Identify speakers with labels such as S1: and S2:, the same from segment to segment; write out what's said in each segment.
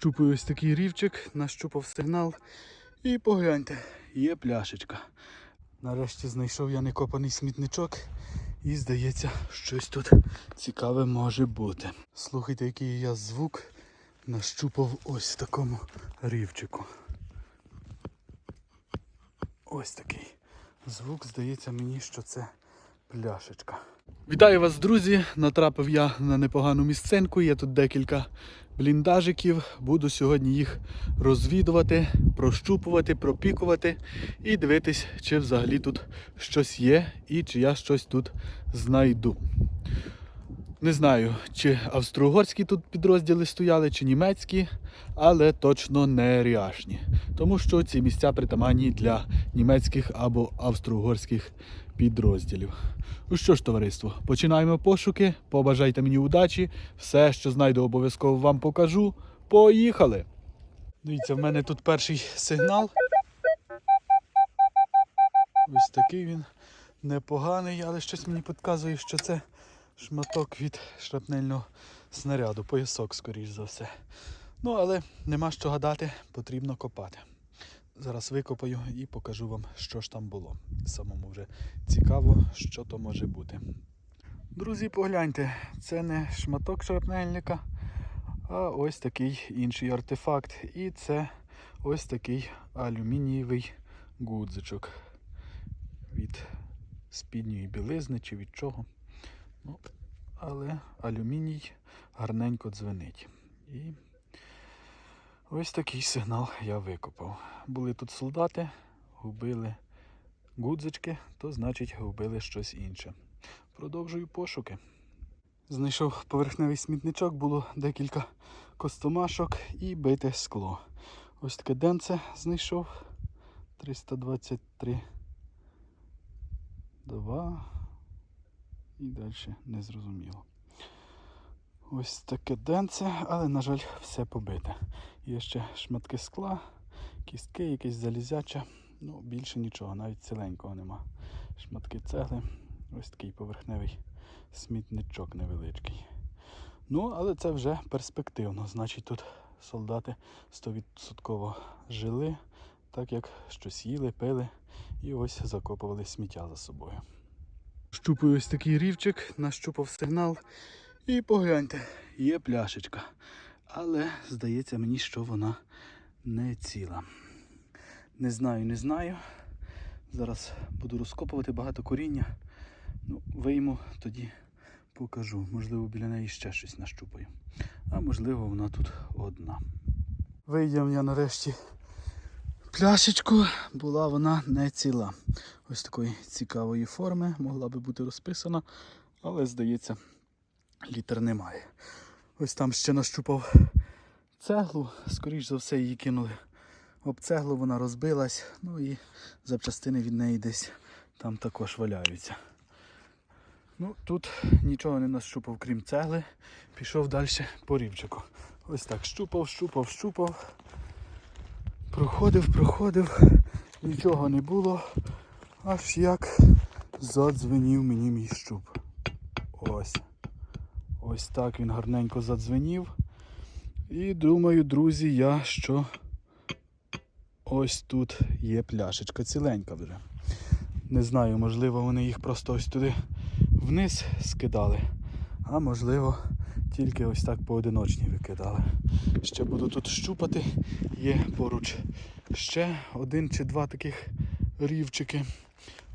S1: Щупаю ось такий рівчик, нащупав сигнал. І погляньте, є пляшечка. Нарешті знайшов я некопаний смітничок. І здається, щось тут цікаве може бути. Слухайте, який я звук нащупав ось в такому рівчику. Ось такий звук, здається мені, що це пляшечка. Вітаю вас, друзі! Натрапив я на непогану місцинку. Є тут декілька бліндажиків. Буду сьогодні їх розвідувати, прощупувати, пропікувати і дивитись, чи взагалі тут щось є і чи я щось тут знайду. Не знаю, чи австро-угорські тут підрозділи стояли, чи німецькі, але точно не ріашні. Тому що ці місця притаманні для німецьких або австро-угорських підрозділів. Ну що ж, товариство, починаємо пошуки. Побажайте мені удачі. Все, що знайду, обов'язково вам покажу. Поїхали! Дивіться, в мене тут перший сигнал. Ось такий він непоганий, але щось мені підказує, що це шматок від шрапнельного снаряду, поясок, скоріш за все. Ну, але нема що гадати, потрібно копати. Зараз викопаю і покажу вам, що ж там було. Самому вже цікаво, що то може бути. Друзі, погляньте, це не шматок шрапнельника, а ось такий інший артефакт. І це ось такий алюмінієвий гудзичок від спідньої білизни чи від чого. Ну, але алюміній гарненько дзвенить. І ось такий сигнал я викопав. Були тут солдати, губили гудзички, то значить губили щось інше. Продовжую пошуки. Знайшов поверхневий смітничок, було декілька костомашок і бите скло. Ось таке денце знайшов. 323. 2. І далі не зрозуміло. Ось таке денце, але, на жаль, все побите. Є ще шматки скла, кістки, якесь залізяче. Ну, більше нічого, навіть ціленького нема. Шматки цегли. Ось такий поверхневий смітничок невеличкий. Ну, але це вже перспективно. Значить, тут солдати 100% жили, так як щось їли, пили і ось закопували сміття за собою. Щупаю ось такий рівчик, нащупав сигнал. І погляньте, є пляшечка. Але здається мені, що вона не ціла. Не знаю, не знаю. Зараз буду розкопувати багато коріння. Ну, вийму, тоді покажу. Можливо, біля неї ще щось нащупаю. А можливо, вона тут одна. Вийдям я нарешті пляшечку. Була вона не ціла. Ось такої цікавої форми, могла би бути розписана, але здається, літер немає. Ось там ще нащупав цеглу, скоріш за все її кинули об цеглу, вона розбилась, ну і запчастини від неї десь там також валяються. Ну, Тут нічого не нащупав, крім цегли, пішов далі по рівчику. Ось так щупав, щупав, щупав. Проходив, проходив, нічого не було. Аж як задзвенів мені мій щуп. Ось. Ось так він гарненько задзвенів. І думаю, друзі, я що ось тут є пляшечка ціленька вже. Не знаю, можливо, вони їх просто ось туди вниз скидали, а можливо, тільки ось так поодиночні викидали. Ще буду тут щупати. Є поруч ще один чи два таких рівчики.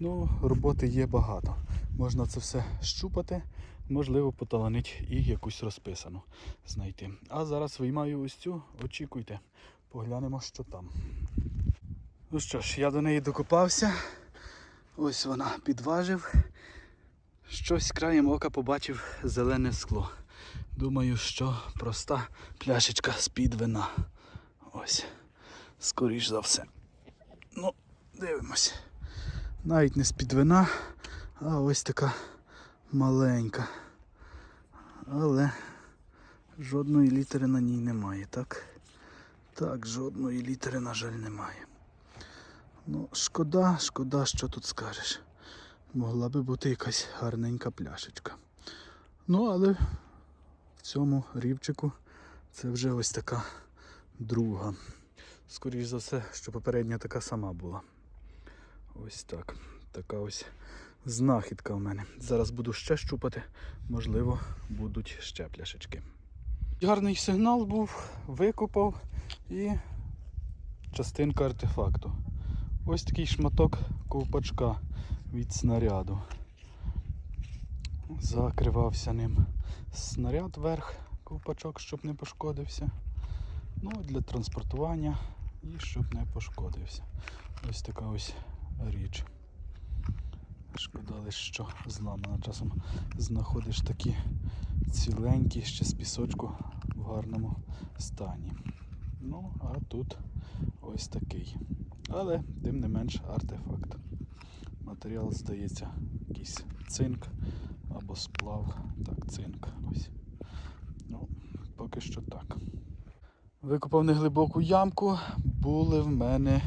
S1: Ну, роботи є багато. Можна це все щупати, можливо, поталанить і якусь розписану знайти. А зараз виймаю ось цю, очікуйте, поглянемо, що там. Ну що ж, я до неї докопався. Ось вона підважив. Щось краєм ока побачив зелене скло. Думаю, що проста пляшечка з-під вина. Ось. Скоріш за все. Ну, дивимось. Навіть не з-під вина, а ось така маленька. Але жодної літери на ній немає, так? Так, жодної літери, на жаль, немає. Ну, шкода, шкода, що тут скажеш. Могла би бути якась гарненька пляшечка. Ну, але в цьому рівчику це вже ось така друга. Скоріше за все, що попередня така сама була. Ось так. Така ось знахідка в мене. Зараз буду ще щупати, можливо, будуть ще пляшечки. Гарний сигнал був, викопав і частинка артефакту. Ось такий шматок ковпачка від снаряду. Закривався ним снаряд вверх, ковпачок, щоб не пошкодився. Ну, для транспортування і щоб не пошкодився. Ось така ось річ. Шкода лише, що зламана. Часом знаходиш такі ціленькі, ще з пісочку в гарному стані. Ну, а тут ось такий. Але, тим не менш, артефакт. Матеріал здається, якийсь цинк або сплав. Так, цинк. Ось. Ну, поки що так. Викопав неглибоку ямку, були в мене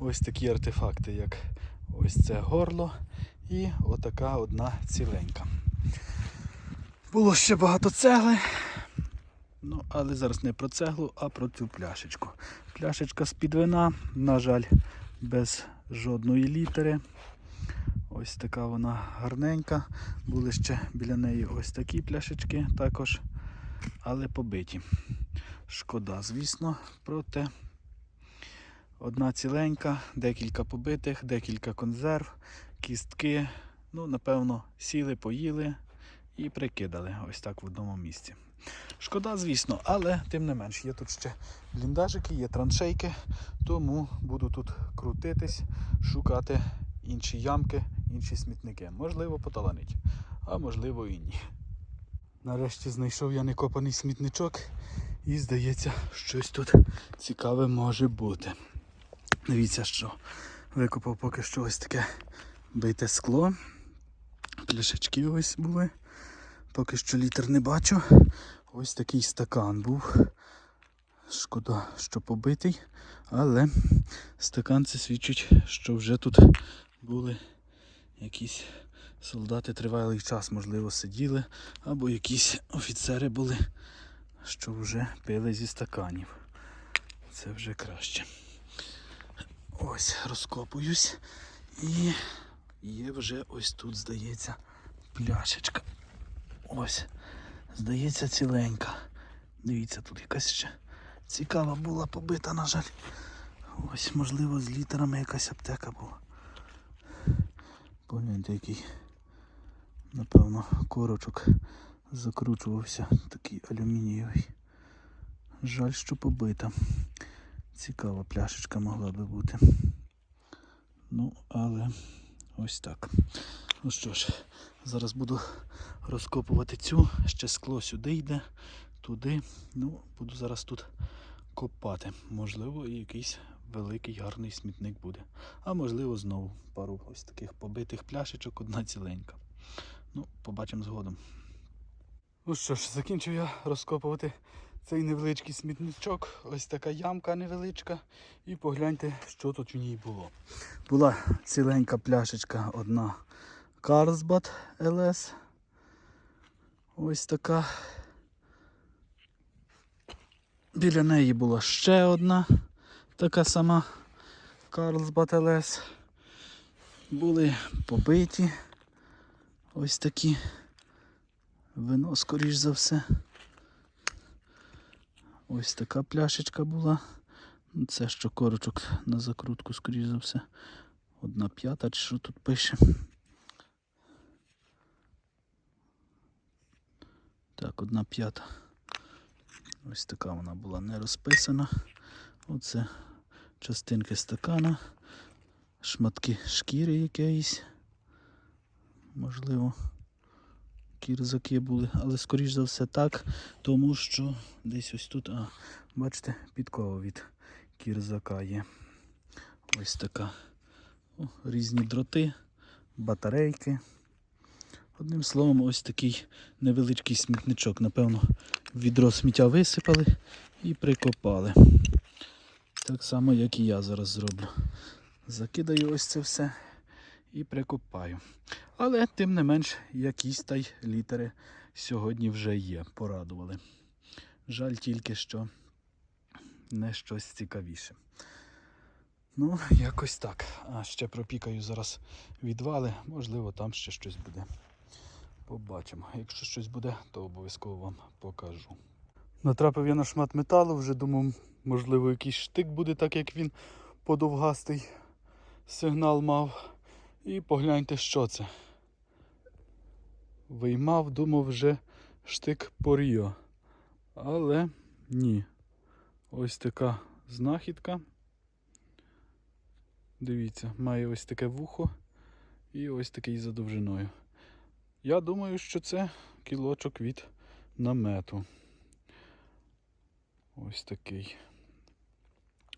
S1: ось такі артефакти, як ось це горло і отака одна ціленька. Було ще багато цегли. Ну, але зараз не про цеглу, а про цю пляшечку. Пляшечка з-під вина, на жаль, без жодної літери. Ось така вона гарненька. Були ще біля неї ось такі пляшечки також, але побиті. Шкода, звісно, проте одна ціленька, декілька побитих, декілька консерв, кістки. Ну, напевно, сіли, поїли і прикидали ось так в одному місці. Шкода, звісно, але тим не менш, є тут ще бліндажики, є траншейки, тому буду тут крутитись, шукати інші ямки, інші смітники. Можливо, поталанить, а можливо і ні. Нарешті знайшов я некопаний смітничок і здається, щось тут цікаве може бути. Дивіться, що викопав поки що ось таке бите скло. Пляшечки ось були. Поки що літр не бачу. Ось такий стакан був. Шкода, що побитий, але стакан це свідчить, що вже тут були якісь солдати тривалий час, можливо, сиділи, або якісь офіцери були, що вже пили зі стаканів. Це вже краще. Ось, розкопуюсь. І є вже ось тут, здається, пляшечка. Ось, здається, ціленька. Дивіться, тут якась ще цікава була побита, на жаль. Ось, можливо, з літерами якась аптека була. Погляньте, який, напевно, корочок закручувався, такий алюмінієвий. Жаль, що побита. Цікава пляшечка могла би бути. Ну, але ось так. Ну що ж, зараз буду розкопувати цю, ще скло сюди йде, туди. Ну, буду зараз тут копати. Можливо, і якийсь великий гарний смітник буде. А можливо, знову пару ось таких побитих пляшечок, одна ціленька. Ну, побачимо згодом. Ну що ж, закінчив я розкопувати цей невеличкий смітничок. Ось така ямка невеличка. І погляньте, що тут в ній було. Була ціленька пляшечка одна Carlsbad LS. Ось така. Біля неї була ще одна така сама Carlsbad LS. Були побиті. Ось такі. Вино, скоріш за все. Ось така пляшечка була. Ну, Це що корочок на закрутку, скоріш за все. Одна п'ята, чи що тут пише. Так, одна п'ята. Ось така вона була не розписана. Оце частинки стакана, шматки шкіри якоїсь. Можливо, кірзаки були, але скоріш за все так, тому що десь ось тут, а, бачите, підкова від кірзака є. Ось така. О, різні дроти, батарейки. Одним словом, ось такий невеличкий смітничок. Напевно, відро сміття висипали і прикопали. Так само, як і я зараз зроблю. Закидаю ось це все і прикопаю. Але, тим не менш, якісь та й літери сьогодні вже є, порадували. Жаль тільки, що не щось цікавіше. Ну, якось так. А ще пропікаю зараз відвали, можливо, там ще щось буде. Побачимо. Якщо щось буде, то обов'язково вам покажу. Натрапив я на шмат металу, вже думав, можливо, якийсь штик буде, так як він подовгастий сигнал мав. І погляньте, що це. Виймав, думав, вже штик Поріо. Але ні. Ось така знахідка. Дивіться, має ось таке вухо і ось такий за довжиною. Я думаю, що це кілочок від намету. Ось такий.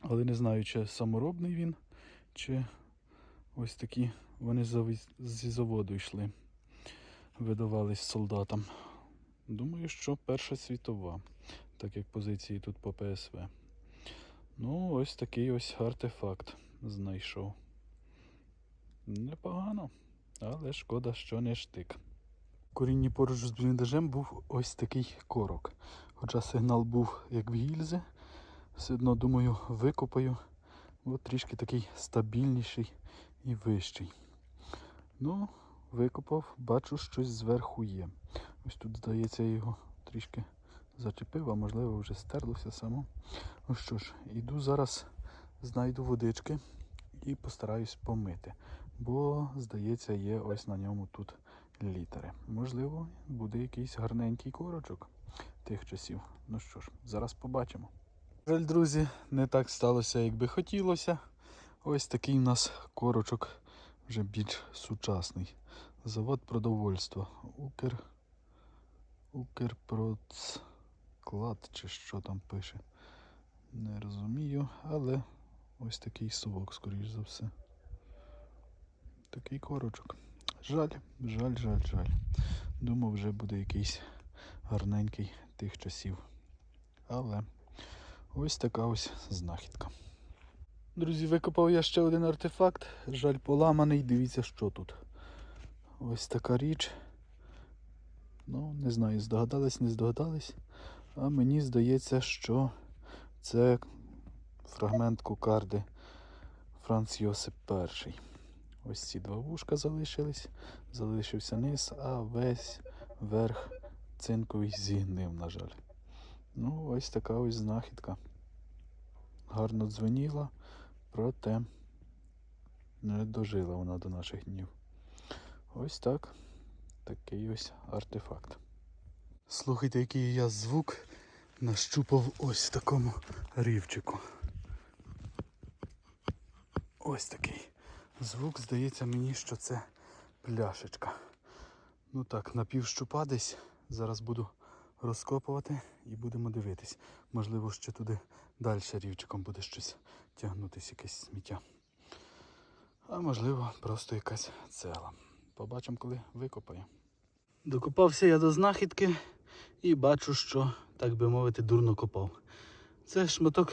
S1: Але не знаю, чи саморобний він, чи ось такі вони зі заводу йшли, видавались солдатам. Думаю, що Перша світова, так як позиції тут по ПСВ. Ну, ось такий ось артефакт знайшов. Непогано, але шкода, що не штик. Корінні поруч з бліндажем був ось такий корок. Хоча сигнал був як в гільзи, все одно думаю, викопаю. От трішки такий стабільніший і вищий. Ну, викопав, бачу, щось зверху є. Ось тут, здається, я його трішки зачепив, а можливо вже стерлося само. Ну що ж, іду зараз, знайду водички і постараюсь помити. Бо, здається, є ось на ньому тут літери. Можливо, буде якийсь гарненький корочок тих часів. Ну що ж, зараз побачимо. Жаль, друзі, не так сталося, як би хотілося. Ось такий у нас корочок вже більш сучасний. Завод продовольства. Укр. Укрпроцклад чи що там пише. Не розумію, але ось такий совок, скоріш за все. Такий корочок. Жаль, жаль, жаль, жаль. Думав, вже буде якийсь гарненький тих часів. Але ось така ось знахідка. Друзі, викопав я ще один артефакт. Жаль, поламаний. Дивіться, що тут. Ось така річ. Ну, не знаю, здогадались, не здогадались. А мені здається, що це фрагмент кокарди Франц Йосип І. Ось ці два вушка залишились, залишився низ, а весь верх цинковий зігнив, на жаль. Ну, ось така ось знахідка. Гарно дзвеніла, проте не дожила вона до наших днів. Ось так. Такий ось артефакт. Слухайте, який я звук нащупав ось в такому рівчику. Ось такий. Звук, здається мені, що це пляшечка. Ну так, напівщупа десь. Зараз буду розкопувати і будемо дивитись. Можливо, ще туди далі рівчиком буде щось тягнутися, якесь сміття. А можливо, просто якась цела. Побачимо, коли викопаю. Докопався я до знахідки і бачу, що, так би мовити, дурно копав. Це шматок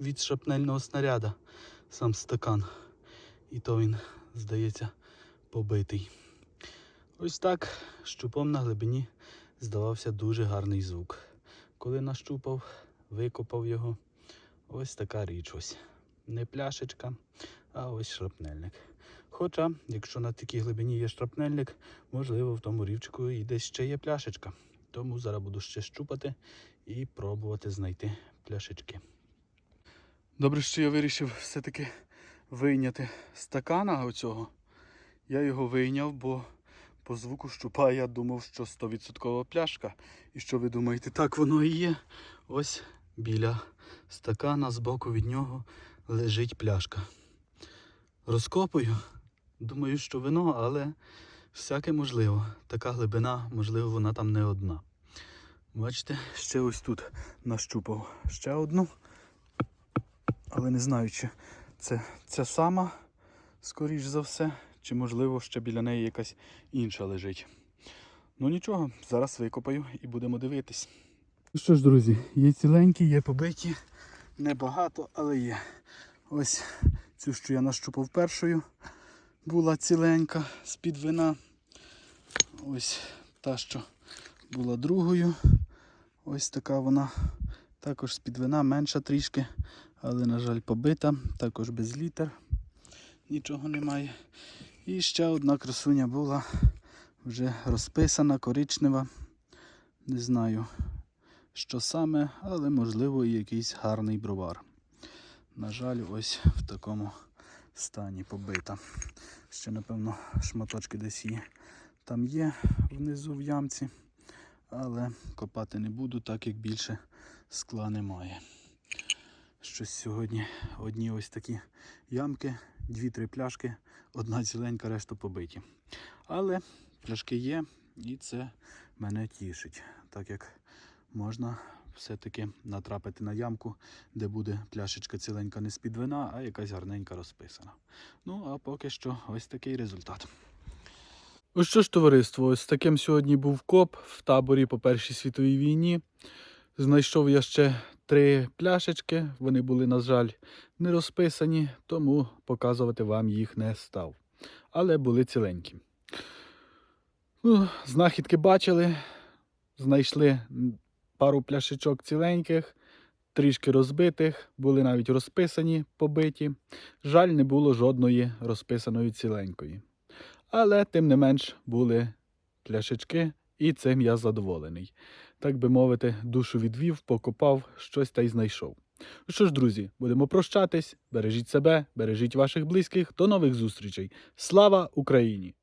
S1: від шапнельного снаряда, сам стакан. І то він, здається, побитий. Ось так, щупом на глибині здавався дуже гарний звук. Коли нащупав, викопав його, ось така річ ось. Не пляшечка, а ось шрапнельник. Хоча, якщо на такій глибині є шрапнельник, можливо в тому рівчику і десь ще є пляшечка. Тому зараз буду ще щупати і пробувати знайти пляшечки. Добре, що я вирішив все-таки вийняти стакана оцього. Я його вийняв, бо по звуку щупа я думав, що 100% пляшка. І що ви думаєте, так воно і є. Ось біля стакана збоку від нього лежить пляшка. Розкопую. Думаю, що вино, але всяке можливо. Така глибина, можливо, вона там не одна. Бачите, ще ось тут нащупав ще одну. Але не знаю, чи це ця сама, скоріш за все, чи можливо ще біля неї якась інша лежить. Ну нічого, зараз викопаю і будемо дивитись. Ну що ж, друзі, є ціленькі, є побиті. Небагато, але є. Ось цю, що я нащупав першою, була ціленька з-під вина. Ось та, що була другою. Ось така вона Також з-під вина менша трішки, але, на жаль, побита. Також без літер. Нічого немає. І ще одна красуня була вже розписана, коричнева. Не знаю, що саме, але можливо і якийсь гарний бровар. На жаль, ось в такому стані побита. Ще, напевно, шматочки десь її там є внизу в ямці, але копати не буду, так як більше скла немає. Щось сьогодні одні ось такі ямки, дві-три пляшки, одна ціленька, решта побиті. Але пляшки є, і це мене тішить, так як можна все-таки натрапити на ямку, де буде пляшечка ціленька не з-під вина, а якась гарненька розписана. Ну, а поки що ось такий результат. Ось що ж, товариство, ось таким сьогодні був коп в таборі по Першій світовій війні. Знайшов я ще три пляшечки. Вони були, на жаль, не розписані, тому показувати вам їх не став. Але були ціленькі. Ну, знахідки бачили, знайшли пару пляшечок ціленьких, трішки розбитих, були навіть розписані, побиті. Жаль, не було жодної розписаної ціленької. Але, тим не менш, були пляшечки, і цим я задоволений. Так би мовити, душу відвів, покопав, щось та й знайшов. Ну що ж, друзі, будемо прощатись. Бережіть себе, бережіть ваших близьких. До нових зустрічей. Слава Україні!